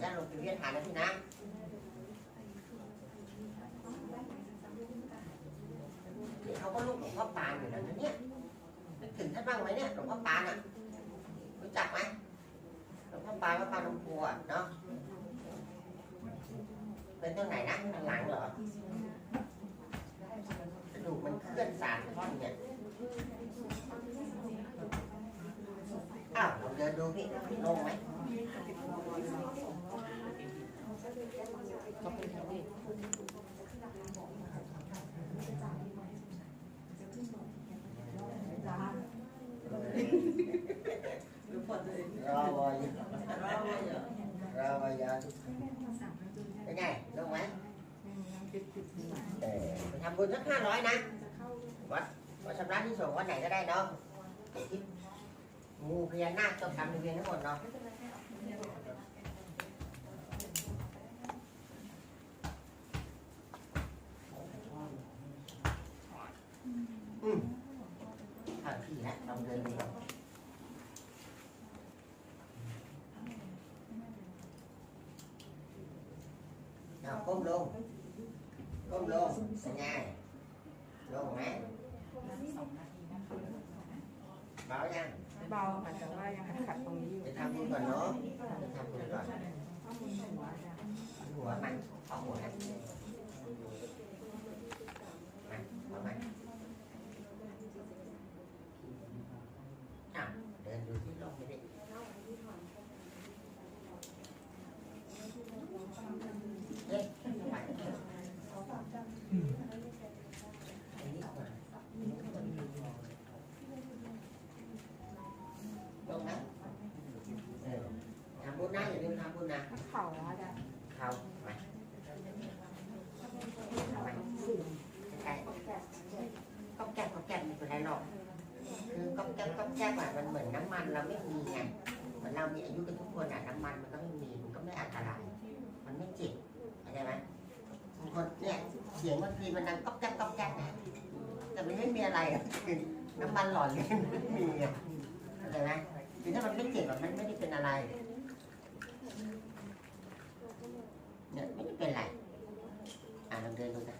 แล้วลงไปเวียนหานะพี่นะเขาก็ลูกหลวงพ่อปานอยู่แล้วนะเนี่ยนึกถึงท่านบ้างไหมเนี่ยหลวงพ่อปานอะรู้จักไหมหลวงพ่อปานวัดปานลงพัวเนาะเป็นตรงไหนนะด้านหลังเหรอกระดูกมันเคลื่อนสามท่อนเนี่ยอ้าวลองเดินดูพี่ลงไหม ขอบคุณค่ะพี่รอเรอวอยรอไว้เรอยเป็นไงลงไหมเออทำบุญสักห้าร้อยนะวัดวัดชำระที่ส่งวัดไหนก็ได้เนาะงูพญานาคต้องทำในเวียนทั้งหมดเนาะ ทางที่ฮะลองเดินดูก่อนเอาก้มลงก้มลงเป็นไงลงไหม สองนาทีนะคะ เบายัง เบาค่ะแต่ว่ายังขัดตรงนี้อยู่ ไปทำบุญก่อนเนาะไปทำบุญก่อน ข้อมูลหัวจ้ะ หัวมันเอาหัวมันมาเอามันอะเดินดูที่ลงไปดิเอ๊ะไปอันนี้ก่อน ลงนะเออทำบุญนะอย่าลืมทำบุญนะเข่าอะจ้ะเขาไปเข้าไปใช่ก๊อบแก๊บก๊อบแก๊บไม่เป็นไรหรอกคือก๊อบแก๊บก๊อบแก๊บอะมันเหมือนน้ำมันเราไม่มีไงเหมือนเรามีอายุกันทุกคนอะน้ำมันมันก็ไม่มีมันก็ไม่อันตราย มันไม่เจ็บเข้าใจไหมบางคนเนี่ยเสียงบางทีมันดังก๊อบแก๊บก๊อบแก๊บนะแต่มันไม่มีอะไรอะคือน้ำมันหล่อเลี้ยงไม่มีอะเข้าใจไหมคือถ้ามันไม่เจ็บอะมันไม่ได้เป็นอะไรเนี่ยไม่ได้เป็นไรอ่าลองเดินดูนะ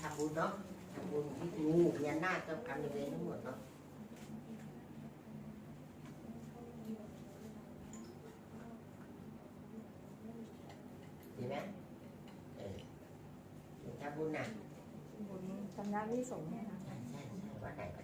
ทำบุญเนาะทำบุญที่งูพญานาคเจ้ากรรมในายเวรทั้งหมดเนาะดีไหมเออทำ บุญนะบุญชำระที่สงฆ์เนี่ยนะใช่ใช่ใช่วัดไหนก็ได้เนาะ